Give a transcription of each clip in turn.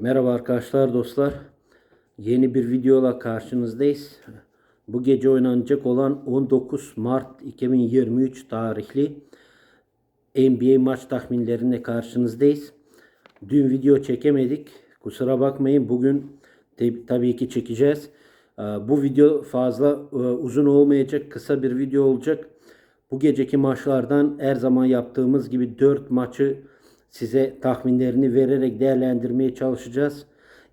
Merhaba arkadaşlar dostlar. Yeni bir videola karşınızdayız. Bu gece oynanacak olan 19 Mart 2023 tarihli NBA maç tahminlerine karşınızdayız. Dün video çekemedik. Kusura bakmayın. Bugün tabii ki çekeceğiz. Bu video fazla e, uzun olmayacak. Kısa bir video olacak. Bu geceki maçlardan her zaman yaptığımız gibi 4 maçı size tahminlerini vererek değerlendirmeye çalışacağız.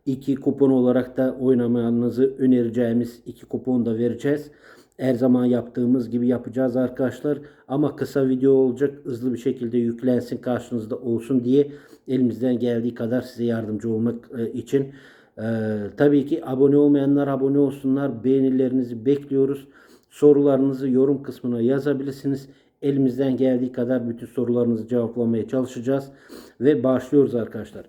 İki kupon olarak da oynamanızı önereceğimiz iki kupon da vereceğiz. Her zaman yaptığımız gibi yapacağız arkadaşlar. Ama kısa video olacak. Hızlı bir şekilde yüklensin karşınızda olsun diye elimizden geldiği kadar size yardımcı olmak e, için. Ee, tabii ki abone olmayanlar abone olsunlar. Beğenilerinizi bekliyoruz. Sorularınızı yorum kısmına yazabilirsiniz. Elimizden geldiği kadar bütün sorularınızı cevaplamaya çalışacağız. Ve başlıyoruz arkadaşlar.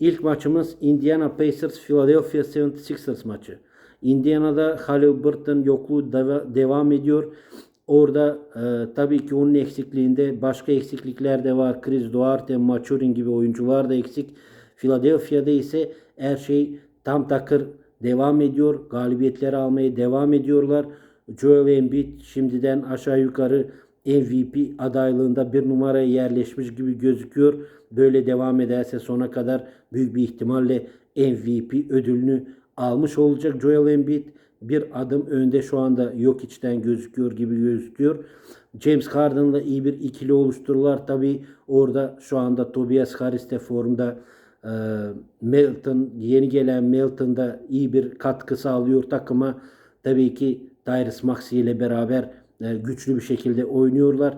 İlk maçımız Indiana Pacers Philadelphia 76ers maçı. Indiana'da Halliburton yokluğu deva- devam ediyor. Orada e, tabii ki onun eksikliğinde başka eksiklikler de var. Chris Duarte, Machurin gibi oyuncular da eksik. Philadelphia'da ise her şey tam takır devam ediyor. Galibiyetleri almaya devam ediyorlar. Joel Embiid şimdiden aşağı yukarı MVP adaylığında bir numaraya yerleşmiş gibi gözüküyor. Böyle devam ederse sona kadar büyük bir ihtimalle MVP ödülünü almış olacak Joel Embiid. Bir adım önde şu anda yok içten gözüküyor gibi gözüküyor. James Harden'la iyi bir ikili oluştururlar. Tabi orada şu anda Tobias Harris de formda. Ee, Melton, yeni gelen Melton da iyi bir katkı sağlıyor takıma. Tabii ki Tyrese Maxey ile beraber e, güçlü bir şekilde oynuyorlar.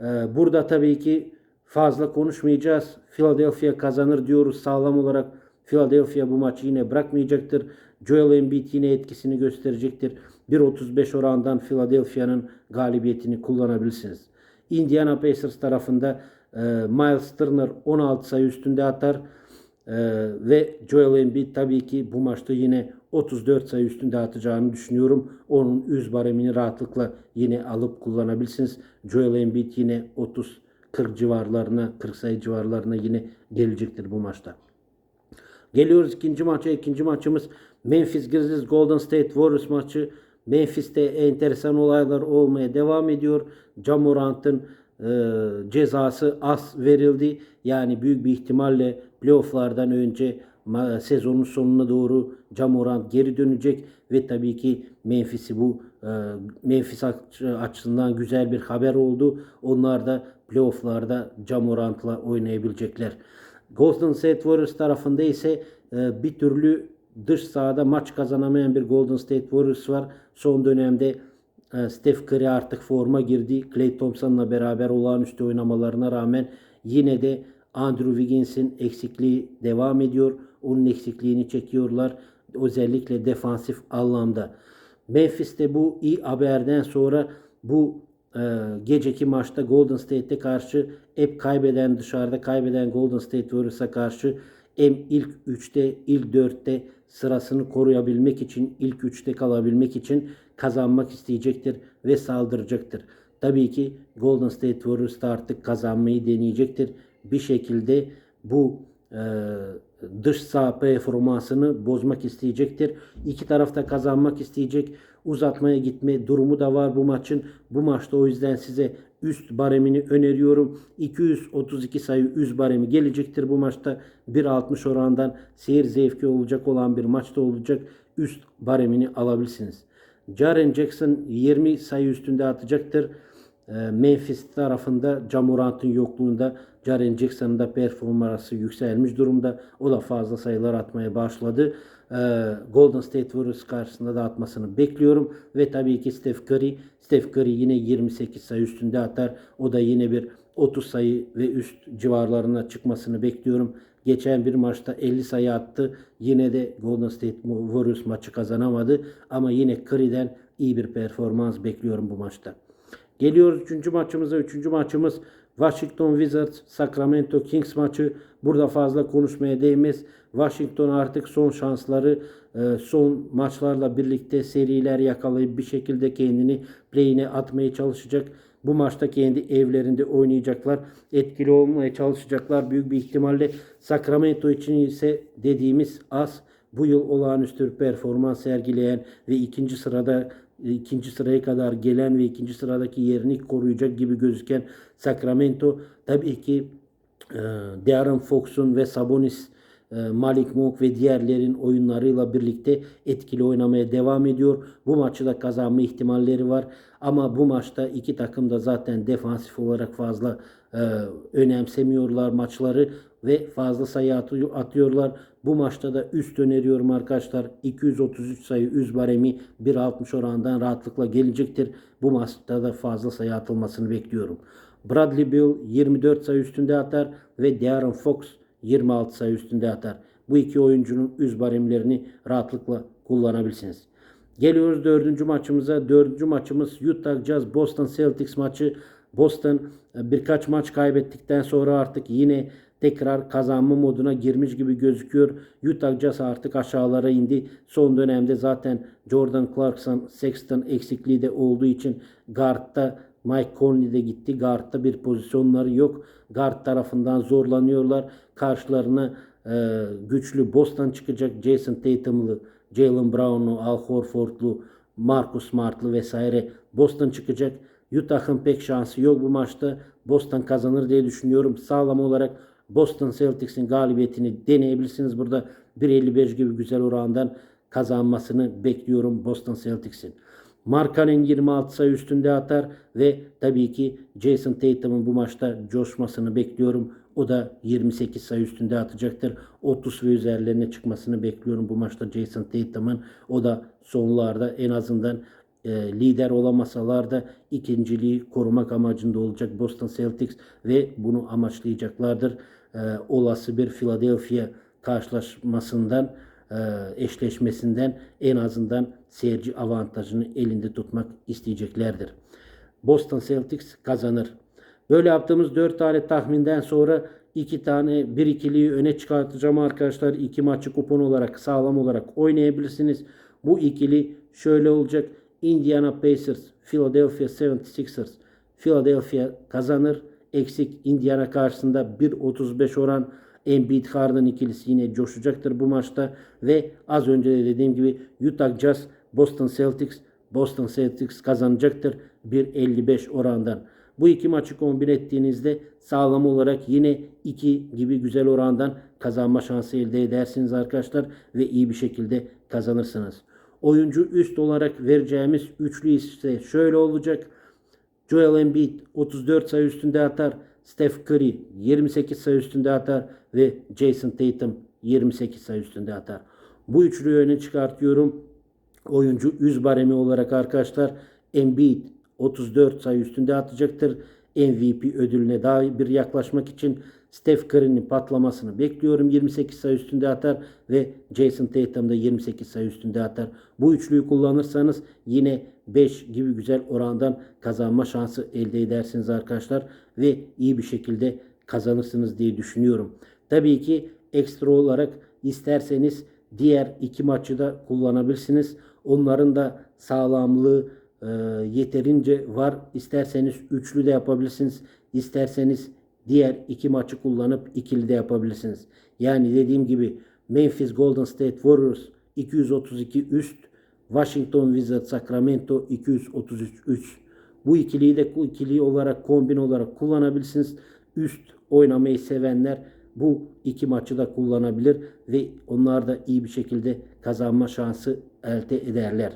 E, Burada tabii ki fazla konuşmayacağız. Philadelphia kazanır diyoruz sağlam olarak. Philadelphia bu maçı yine bırakmayacaktır. Joel Embiid yine etkisini gösterecektir. 1.35 orandan Philadelphia'nın galibiyetini kullanabilirsiniz. Indiana Pacers tarafında e, Miles Turner 16 sayı üstünde atar. Ve Joel Embiid tabii ki bu maçta yine 34 sayı üstünde atacağını düşünüyorum. Onun üz baremini rahatlıkla yine alıp kullanabilirsiniz. Joel Embiid yine 30-40 civarlarına, 40 sayı civarlarına yine gelecektir bu maçta. Geliyoruz ikinci maça. İkinci maçımız Memphis Grizzlies Golden State Warriors maçı. Memphis'te enteresan olaylar olmaya devam ediyor. Jamorant'ın e, cezası az verildi. Yani büyük bir ihtimalle playofflardan önce sezonun sonuna doğru Jamorant geri dönecek ve tabii ki Memphis'i bu e, Memphis aç- açısından güzel bir haber oldu. Onlar da playofflarda Jamorant'la oynayabilecekler. Golden State Warriors tarafında ise e, bir türlü dış sahada maç kazanamayan bir Golden State Warriors var. Son dönemde e, Steph Curry artık forma girdi. Klay Thompson'la beraber olağanüstü oynamalarına rağmen yine de Andrew Wiggins'in eksikliği devam ediyor. Onun eksikliğini çekiyorlar. Özellikle defansif anlamda. Memphis'te bu iyi haberden sonra bu e, geceki maçta Golden State'e karşı hep kaybeden dışarıda kaybeden Golden State Warriors'a karşı hem ilk 3'te ilk 4'te sırasını koruyabilmek için ilk 3'te kalabilmek için kazanmak isteyecektir ve saldıracaktır. Tabii ki Golden State Warriors da artık kazanmayı deneyecektir. Bir şekilde bu e, dış saha performansını bozmak isteyecektir. İki tarafta kazanmak isteyecek. Uzatmaya gitme durumu da var bu maçın. Bu maçta o yüzden size üst baremini öneriyorum. 232 sayı üst baremi gelecektir bu maçta. 1.60 orandan seyir zevki olacak olan bir maçta olacak. Üst baremini alabilirsiniz. Jaren Jackson 20 sayı üstünde atacaktır. Ee, Memphis tarafında Jamorant'ın yokluğunda Jaren Jackson'ın da performansı yükselmiş durumda. O da fazla sayılar atmaya başladı. Ee, Golden State Warriors karşısında da atmasını bekliyorum. Ve tabii ki Steph Curry. Steph Curry yine 28 sayı üstünde atar. O da yine bir 30 sayı ve üst civarlarına çıkmasını bekliyorum. Geçen bir maçta 50 sayı attı. Yine de Golden State Warriors maçı kazanamadı. Ama yine Curry'den iyi bir performans bekliyorum bu maçta. Geliyoruz üçüncü maçımıza. Üçüncü maçımız Washington Wizards Sacramento Kings maçı. Burada fazla konuşmaya değmez. Washington artık son şansları e, son maçlarla birlikte seriler yakalayıp bir şekilde kendini play'ine atmaya çalışacak. Bu maçta kendi evlerinde oynayacaklar. Etkili olmaya çalışacaklar. Büyük bir ihtimalle Sacramento için ise dediğimiz az bu yıl olağanüstü performans sergileyen ve ikinci sırada ikinci sıraya kadar gelen ve ikinci sıradaki yerini koruyacak gibi gözüken Sacramento tabii ki e, De'Aaron Fox'un ve Sabonis e, Malik Monk ve diğerlerin oyunlarıyla birlikte etkili oynamaya devam ediyor. Bu maçı da kazanma ihtimalleri var. Ama bu maçta iki takım da zaten defansif olarak fazla e, önemsemiyorlar maçları ve fazla sayı atıyor- atıyorlar. Bu maçta da üst öneriyorum arkadaşlar. 233 sayı üz baremi 1.60 oranından rahatlıkla gelecektir. Bu maçta da fazla sayı atılmasını bekliyorum. Bradley Beal 24 sayı üstünde atar ve De'Aaron Fox 26 sayı üstünde atar. Bu iki oyuncunun üz baremlerini rahatlıkla kullanabilirsiniz. Geliyoruz dördüncü maçımıza. Dördüncü maçımız Utah Jazz Boston Celtics maçı. Boston e, birkaç maç kaybettikten sonra artık yine tekrar kazanma moduna girmiş gibi gözüküyor. Utah Jazz artık aşağılara indi. Son dönemde zaten Jordan Clarkson, Sexton eksikliği de olduğu için guard'da Mike Conley de gitti. Guard'da bir pozisyonları yok. Guard tarafından zorlanıyorlar. Karşılarına e, güçlü Boston çıkacak. Jason Tatum'lu, Jalen Brown'lu, Al Horford'lu, Marcus Smart'lı vesaire Boston çıkacak. Utah'ın pek şansı yok bu maçta. Boston kazanır diye düşünüyorum. Sağlam olarak Boston Celtics'in galibiyetini deneyebilirsiniz. Burada 1.55 gibi güzel orandan kazanmasını bekliyorum Boston Celtics'in. Markan'ın 26 sayı üstünde atar ve tabii ki Jason Tatum'un bu maçta coşmasını bekliyorum. O da 28 sayı üstünde atacaktır. 30 ve üzerlerine çıkmasını bekliyorum bu maçta Jason Tatum'un. O da sonlarda en azından e, lider olamasalar da ikinciliği korumak amacında olacak Boston Celtics ve bunu amaçlayacaklardır. E, olası bir Philadelphia karşılaşmasından eşleşmesinden en azından seyirci avantajını elinde tutmak isteyeceklerdir. Boston Celtics kazanır. Böyle yaptığımız 4 tane tahminden sonra 2 tane bir ikiliyi öne çıkartacağım arkadaşlar. İki maçı kupon olarak sağlam olarak oynayabilirsiniz. Bu ikili şöyle olacak. Indiana Pacers, Philadelphia 76ers. Philadelphia kazanır. Eksik Indiana karşısında 1.35 oran Embiid Harden ikilisi yine coşacaktır bu maçta ve az önce de dediğim gibi Utah Jazz Boston Celtics Boston Celtics kazanacaktır 1.55 orandan. Bu iki maçı kombin ettiğinizde sağlam olarak yine 2 gibi güzel orandan kazanma şansı elde edersiniz arkadaşlar ve iyi bir şekilde kazanırsınız. Oyuncu üst olarak vereceğimiz üçlü ise şöyle olacak. Joel Embiid 34 sayı üstünde atar. Steph Curry 28 sayı üstünde atar ve Jason Tatum 28 sayı üstünde atar. Bu üçlüyü öne çıkartıyorum. Oyuncu üz baremi olarak arkadaşlar Embiid 34 sayı üstünde atacaktır. MVP ödülüne daha bir yaklaşmak için Steph Curry'nin patlamasını bekliyorum. 28 sayı üstünde atar ve Jason Tatum da 28 sayı üstünde atar. Bu üçlüyü kullanırsanız yine 5 gibi güzel orandan kazanma şansı elde edersiniz arkadaşlar ve iyi bir şekilde kazanırsınız diye düşünüyorum. Tabii ki ekstra olarak isterseniz diğer iki maçı da kullanabilirsiniz. Onların da sağlamlığı e, yeterince var. İsterseniz üçlü de yapabilirsiniz. İsterseniz diğer iki maçı kullanıp ikili de yapabilirsiniz. Yani dediğim gibi Memphis Golden State Warriors 232 üst, Washington Wizards Sacramento 233 üst. Bu ikiliyi de ikili olarak kombin olarak kullanabilirsiniz. Üst oynamayı sevenler bu iki maçı da kullanabilir ve onlar da iyi bir şekilde kazanma şansı elde ederler.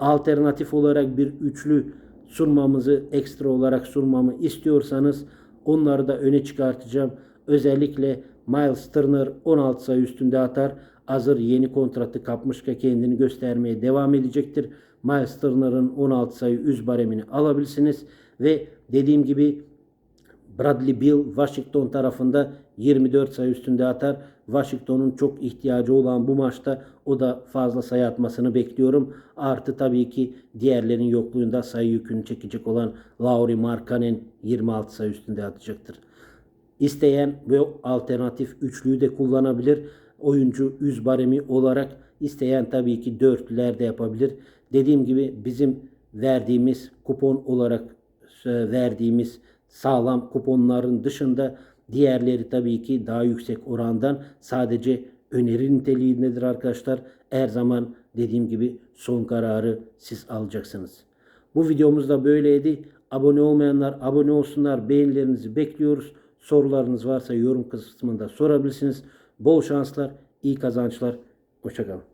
Alternatif olarak bir üçlü sunmamızı ekstra olarak sunmamı istiyorsanız onları da öne çıkartacağım. Özellikle Miles Turner 16 sayı üstünde atar. Hazır yeni kontratı kapmışken kendini göstermeye devam edecektir. Miles Turner'ın 16 sayı üz baremini alabilirsiniz. Ve dediğim gibi Bradley Beal Washington tarafında 24 sayı üstünde atar. Washington'un çok ihtiyacı olan bu maçta o da fazla sayı atmasını bekliyorum. Artı tabii ki diğerlerin yokluğunda sayı yükünü çekecek olan Lauri Markkanen 26 sayı üstünde atacaktır. İsteyen bu alternatif üçlüyü de kullanabilir. Oyuncu üz baremi olarak isteyen tabii ki dörtlüler de yapabilir. Dediğim gibi bizim verdiğimiz kupon olarak e, verdiğimiz sağlam kuponların dışında diğerleri tabii ki daha yüksek orandan sadece öneri niteliğindedir arkadaşlar. Her zaman dediğim gibi son kararı siz alacaksınız. Bu videomuz da böyleydi. Abone olmayanlar abone olsunlar. Beğenilerinizi bekliyoruz. Sorularınız varsa yorum kısmında sorabilirsiniz. Bol şanslar, iyi kazançlar. Hoşçakalın.